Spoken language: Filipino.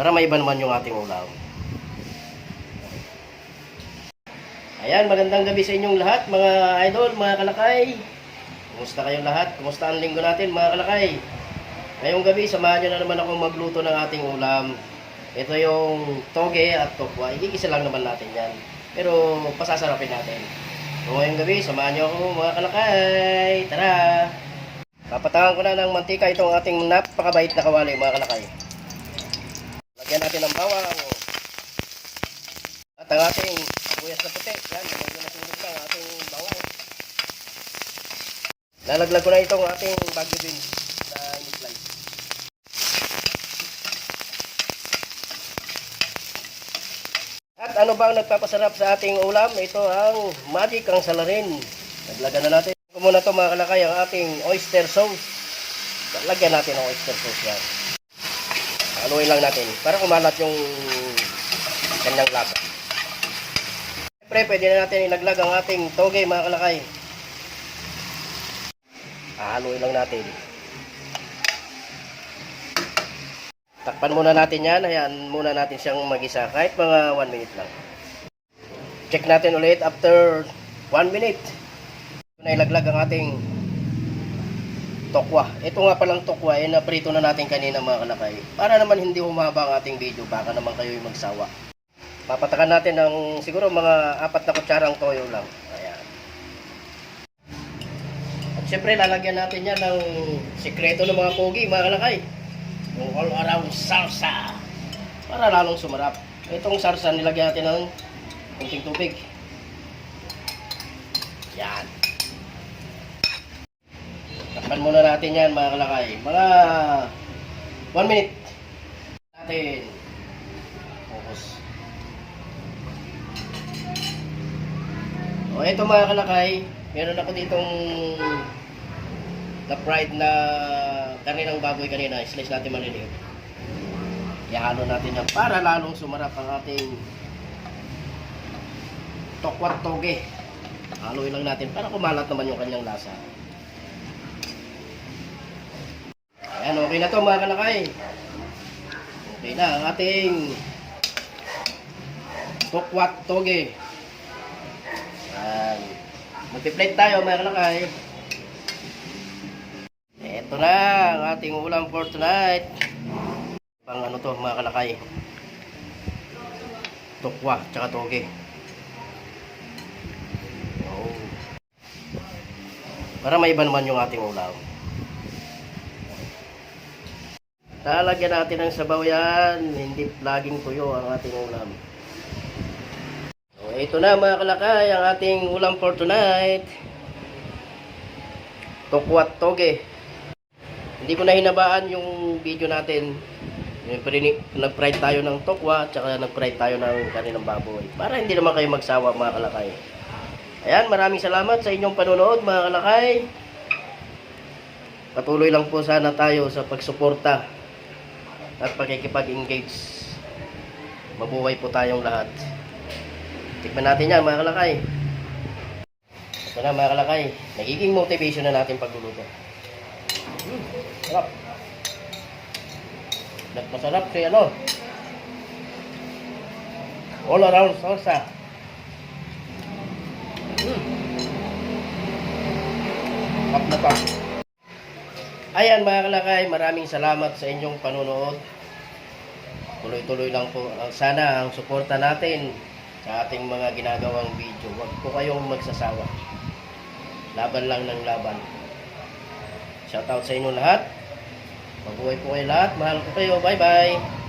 Para may iba naman yung ating ulam. Ayan, magandang gabi sa inyong lahat, mga idol, mga kalakay. Kumusta kayong lahat? Kumusta ang linggo natin, mga kalakay? Ngayong gabi, samahan nyo na naman akong magluto ng ating ulam. Ito yung toge at tokwa. Igigisa lang naman natin yan. Pero pasasarapin natin. So ngayong gabi, samahan nyo ako, mga kalakay. Tara! Papatangan ko na ng mantika itong ating napakabait na kawali, mga kalakay. Lagyan natin ng bawang. At ang ating buyas na puti. Yan, lagyan natin dito ang ating bawang. Lalaglag ko na itong ating bagyo din na in-fly. At ano ba ang nagpapasarap sa ating ulam? Ito ang magic ang salarin. Naglagan na natin. Ito muna ito mga kalakay ang ating oyster sauce. Lagyan natin ang oyster sauce yan. Haluin lang natin para kumalat yung kanyang lasa. Siyempre, pwede na natin ilaglag ang ating toge mga kalakay. Haluin lang natin. Takpan muna natin yan. Hayaan muna natin siyang magisa kahit mga 1 minute lang. Check natin ulit after 1 minute. Ito na ilaglag ang ating tokwa. Ito nga palang tokwa, eh, naprito na natin kanina mga kalakay. Para naman hindi humaba ang ating video, baka naman kayo yung magsawa. Papatakan natin ng siguro mga apat na kutsarang toyo lang. Ayan. At syempre, lalagyan natin yan ng sikreto ng mga pogi, mga kalakay. Yung all around salsa. Para lalong sumarap. Itong salsa, nilagyan natin ng kunting tubig. Yan. Takpan muna natin yan mga kalakay. Mga 1 minute. Natin. Focus. O ito mga kalakay, meron ako ditong na fried na karne ng baboy kanina. Slice natin maliliit. Ihalo natin yan para lalong sumarap ang ating tokwat toge. Haluin lang natin para kumalat naman yung kanyang lasa. Ayan, okay na to mga kalakay. Okay na ang ating tokwat toge. Ayan. Magpi-plate tayo mga kalakay. Ito na ang ating ulam for tonight. Pang ano to mga kalakay. Tokwa, tsaka toge. Para may iba naman yung ating ulam. Lalagyan natin ng sabaw yan. Hindi laging tuyo ang ating ulam. So, ito na mga kalakay, ang ating ulam for tonight. Tokwat toge. Hindi ko na hinabaan yung video natin. Nag-fry tayo ng tokwa, tsaka nag-fry tayo ng kaninang baboy. Para hindi naman kayo magsawa mga kalakay. Ayan, maraming salamat sa inyong panonood mga kalakay. Patuloy lang po sana tayo sa pagsuporta at pagkikipag-engage. Mabuhay po tayong lahat. Tikman natin yan mga kalakay. Ito na mga kalakay. Nagiging motivation na natin pagluluto. Hmm, sarap. Nagmasarap si ano. All around salsa. Hmm. Up na pa. Ayan mga kalakay, maraming salamat sa inyong panonood. Tuloy-tuloy lang po. Ang- Sana ang suporta natin sa ating mga ginagawang video. Huwag po kayong magsasawa. Laban lang ng laban. Shoutout sa inyo lahat. Mabuhay po kayo lahat. Mahal ko kayo. Bye-bye.